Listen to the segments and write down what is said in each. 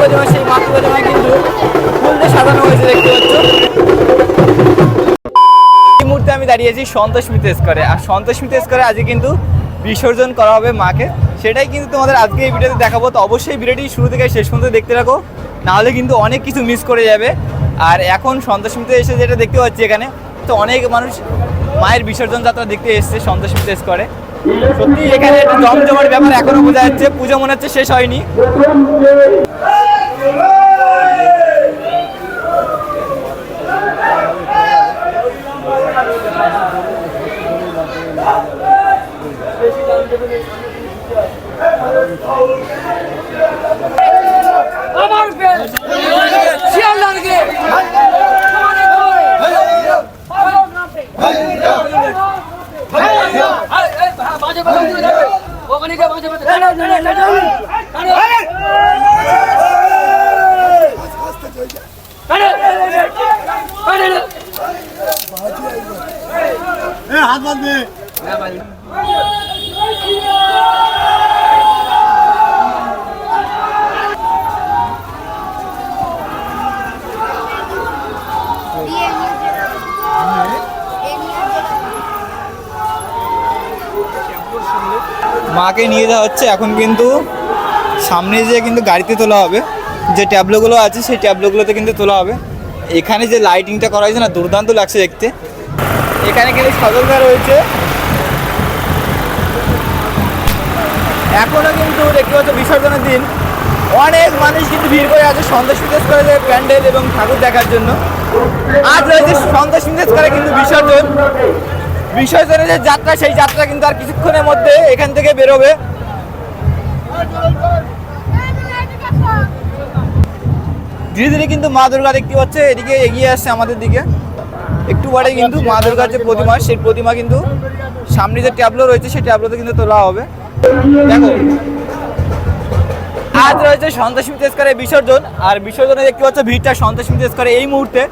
প্রতিমা সেই মাতৃ প্রতিমায় কিন্তু ফুল দিয়ে সাজানো হয়েছে দেখতে পাচ্ছ। এই মুহূর্তে আমি দাঁড়িয়েছি সন্তোষ মিতেশকরে আর সন্তোষ মিতেশকরে আজকে কিন্তু বিসর্জন করা হবে মাকে। সেটাই কিন্তু তোমাদের আজকে এই ভিডিওতে দেখাবো। তো অবশ্যই ভিডিওটি শুরু থেকে শেষ পর্যন্ত দেখতে রাখো নাহলে কিন্তু অনেক কিছু মিস করে যাবে। আর এখন সন্তোষ মিতে এসে যেটা দেখতে পাচ্ছি এখানে, তো অনেক মানুষ মায়ের বিসর্জন যাত্রা দেখতে এসছে সন্তোষ মিতেশ করে সত্যি এখানে একটা জমজমার ব্যাপার এখনও বোঝা যাচ্ছে। পুজো মনে হচ্ছে শেষ হয়নি। মাকে নিয়ে যাওয়া হচ্ছে। এখন কিন্তু সামনে যে কিন্তু গাড়িতে তোলা হবে। যে ট্যাবলোগুলো আছে, সেই ট্যাবলোগুলোতে কিন্তু তোলা হবে। এখানে যে লাইটিংটা করা হয়েছে না, দুর্দান্ত লাগছে দেখতে। এখানে কিন্তু সতর্কতা রয়েছে। এখনও কিন্তু দেখতে পাচ্ছ বিসর্জনের দিন। অনেক মানুষ কিন্তু ভিড় করে আছে সন্তোষ বিদেশ করে যে প্যান্ডেল এবং ঠাকুর দেখার জন্য। আজ রয়েছে সন্তোষ বিদেশ করে কিন্তু বিসর্জন। বিসর্জনের যে যাত্রা, সেই যাত্রা কিন্তু আর কিছুক্ষণের মধ্যে এখান থেকে বেরোবে। ধীরে ধীরে কিন্তু মা দুর্গা দেখতে পাচ্ছে, এদিকে এগিয়ে আসছে আমাদের দিকে। একটু পরে কিন্তু মা দুর্গার যে প্রতিমা, সেই প্রতিমা কিন্তু সামনে যে ট্যাবলো রয়েছে, সেই ট্যাবলোতে কিন্তু তোলা হবে। দেখো, আজ রয়েছে সন্তোষী তেজকারের বিসর্জন, আর বিসর্জনে দেখতে পাচ্ছ ভিড়টা সন্তোষী তেজকারে এই মুহূর্তে।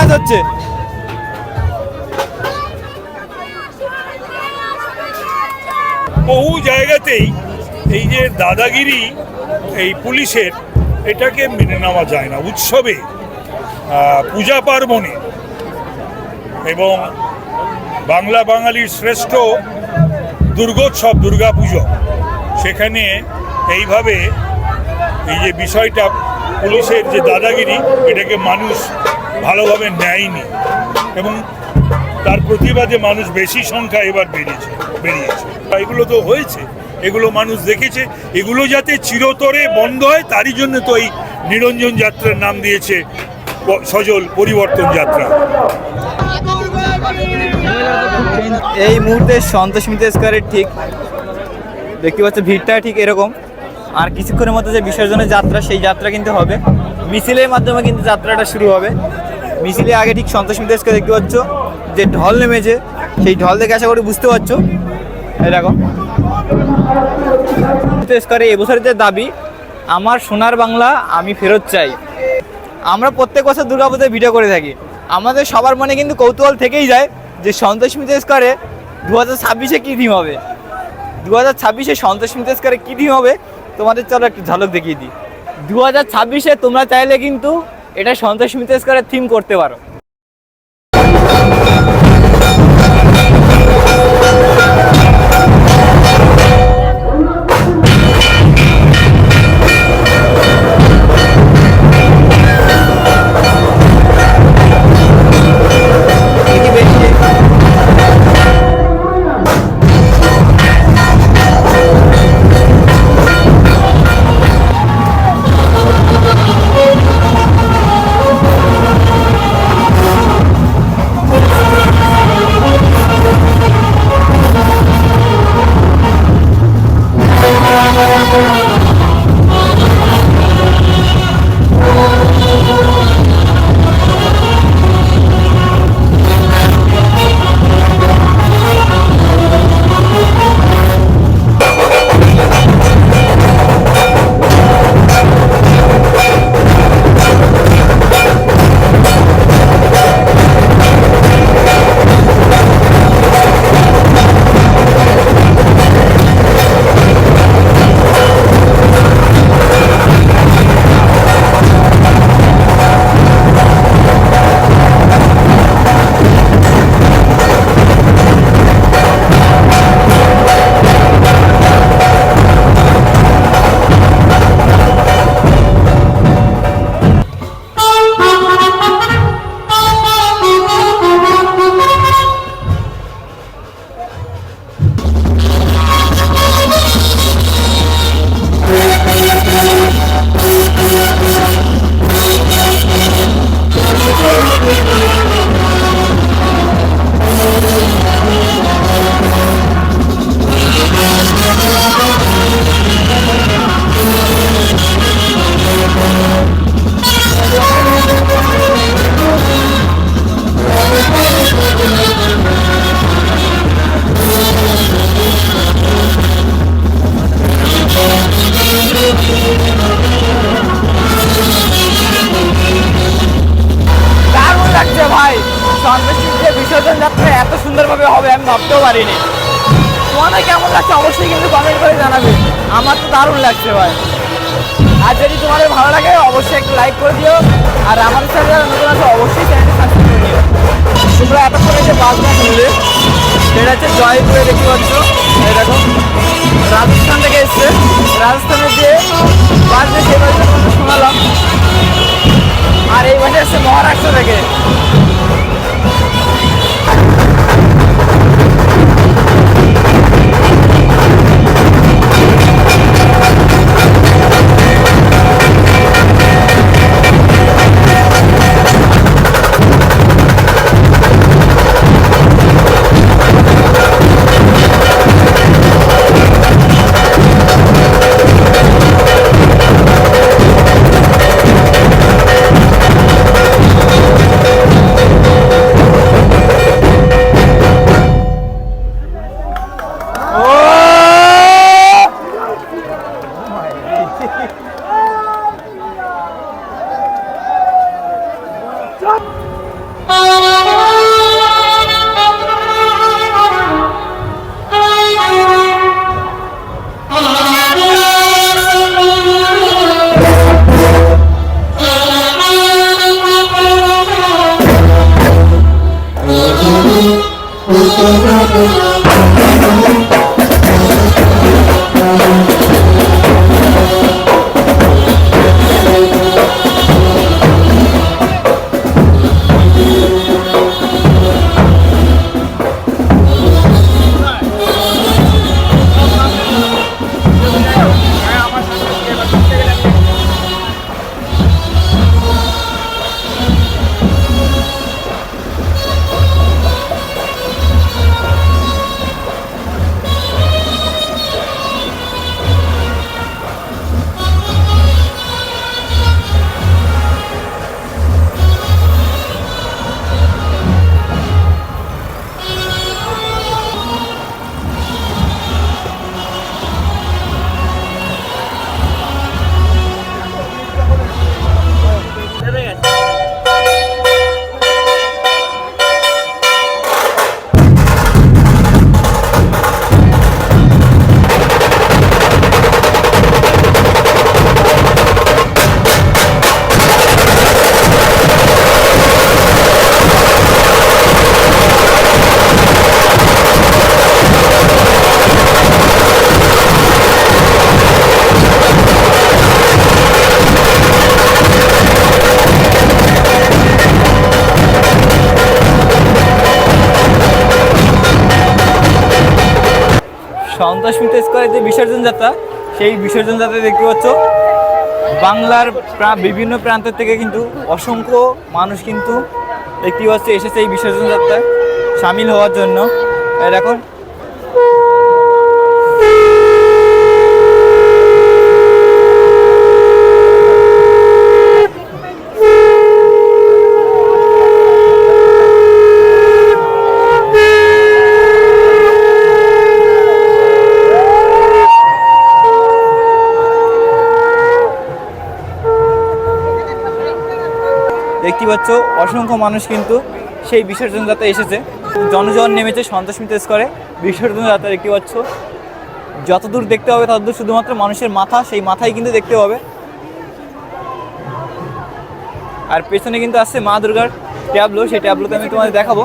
দুনজি হচ্ছে। বহু জায়গাতেই এই যে দাদাগিরি, এই পুলিশের, এটাকে মেনে নেওয়া যায় না। উৎসবে পূজা পার্বণে এবং বাংলা বাঙালির শ্রেষ্ঠ দুর্গোৎসব দুর্গাপুজো, সেখানে এইভাবে এই যে বিষয়টা পুলিশের যে দাদাগিরি, এটাকে মানুষ ভালোভাবে নেয়নি। এবং তার প্রতিবাদে মানুষ বেশি সংখ্যা এবার বেরিয়েছে বেরিয়েছে। এগুলো তো হয়েছে, এগুলো মানুষ দেখেছে, এগুলো যাতে চিরতরে বন্ধ হয়, তারই জন্য তো এই নিরঞ্জন যাত্রার নাম দিয়েছে সজল পরিবর্তন যাত্রা। এই মুহূর্তে সন্তোষ মিত্র স্কোয়ারের ঠিক, দেখতে পাচ্ছ ভিড়টা ঠিক এরকম। আর কিছুক্ষণের মধ্যে যে বিসর্জনের যাত্রা, সেই যাত্রা কিন্তু হবে। মিছিলের মাধ্যমে কিন্তু যাত্রাটা শুরু হবে। মিছিলে আগে ঠিক সন্তোষ স্কোয়ার দেখতে পাচ্ছ, যে ঢল নেমেছে, সেই ঢল দেখে আশা করি বুঝতে পারছ। এরকম স্কোয়ারে এবছরের দাবি, আমার সোনার বাংলা আমি ফেরত চাই। আমরা প্রত্যেক বছর দুর্গাপুজোয় ভিডিও করে থাকি। আমাদের সবার মনে কিন্তু কৌতূহল থেকেই যায় যে সন্তোষ মিতেশ করে দু হাজার ছাব্বিশে কী থিম হবে? দু হাজার ছাব্বিশে সন্তোষ মিতেশ করে কী থিম হবে? তোমাদের চলো একটু ঝলক দেখিয়ে দিই। দু হাজার ছাব্বিশে তোমরা চাইলে কিন্তু এটা সন্তোষ মিতেশ করে থিম করতে পারো। পারিনি। তোমাদের কেমন লাগছে অবশ্যই কিন্তু কমেন্ট করে জানাবে। আমার তো দারুণ লাগছে ভাই। আর যদি তোমাদের ভালো লাগে, অবশ্যই একটু লাইক করে দিও। আর আমাদের সাথে যারা নতুন আছে, অবশ্যই চ্যানেলটি সাবস্ক্রাইব করে দিও। তোমরা এতক্ষণ যে বাসটা শুনলে সেটা হচ্ছে জয়পুরে দেখতে পাচ্ছ। দেখো, রাজস্থান থেকে এসছে। রাজস্থানের যে যে সেই বাসটা শোনালাম। আর এই বাসে এসছে মহারাষ্ট্র থেকে। সন্তোষ মিত্র স্কোয়ারের যে বিসর্জন যাত্রা, সেই বিসর্জন যাত্রা দেখতে পাচ্ছ, বাংলার বিভিন্ন প্রান্ত থেকে কিন্তু অসংখ্য মানুষ কিন্তু দেখতে পাচ্ছ এসেছে এই বিসর্জন যাত্রায় সামিল হওয়ার জন্য। এখন পাচ্ছ, অসংখ্য মানুষ কিন্তু সেই বিসর্জন যাত্রা এসেছে। জনজন নেমেছে সন্তোষ মিত্র করে বিসর্জন যাত্রা দেখতে পাচ্ছ। যতদূর দেখতে হবে ততদূর শুধুমাত্র মানুষের মাথা, সেই মাথায় কিন্তু দেখতে হবে আর পেছনে কিন্তু আসছে মা দুর্গার ট্যাবলো। সেই ট্যাবলোতে আমি তোমাদের দেখাবো।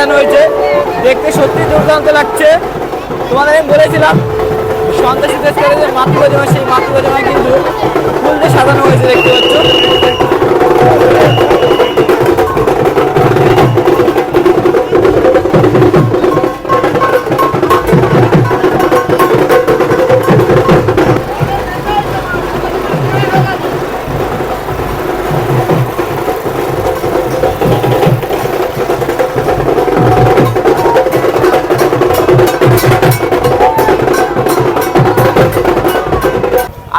সাজানো হয়েছে। দেখতে সত্যি দুর্দান্ত লাগছে। তোমাদের আমি বলেছিলাম সন্ত্রাসী দেশ করে যে মাতৃপ্রতিমা সেই মাতৃপ্রতিমায় কিন্তু ফুল দিয়ে সাজানো হয়েছে, দেখতে পাচ্ছ।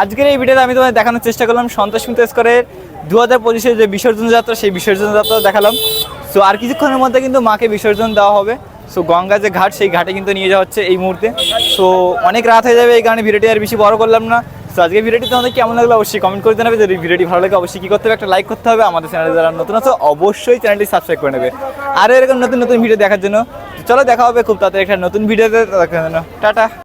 আজকের এই ভিডিওতে আমি তোমাদের দেখানোর চেষ্টা করলাম সন্তোষ মিত্র স্কোয়ারের দু হাজার পঁচিশের যে বিসর্জন যাত্রা, সেই বিসর্জন যাত্রা দেখালাম। সো আর কিছুক্ষণের মধ্যে কিন্তু মাকে বিসর্জন দেওয়া হবে। সো গঙ্গা যে ঘাট, সেই ঘাটে কিন্তু নিয়ে যাওয়া হচ্ছে এই মুহূর্তে। সো অনেক রাত হয়ে যাবে এই কারণে ভিডিওটি আর বেশি বড় করলাম না। সো আজকে ভিডিওটি তোমাদের কেমন লাগল অবশ্যই কমেন্ট করে জানাবে। যদি ভিডিওটি ভালো লাগে অবশ্যই কী করতে হবে, একটা লাইক করতে হবে। আমাদের চ্যানেলে যারা নতুন আছে, অবশ্যই চ্যানেলটি সাবস্ক্রাইব করে নেবে। আর এরকম নতুন নতুন ভিডিও দেখার জন্য চলো দেখা হবে খুব তাড়াতাড়ি একটা নতুন ভিডিওতে। টাটা।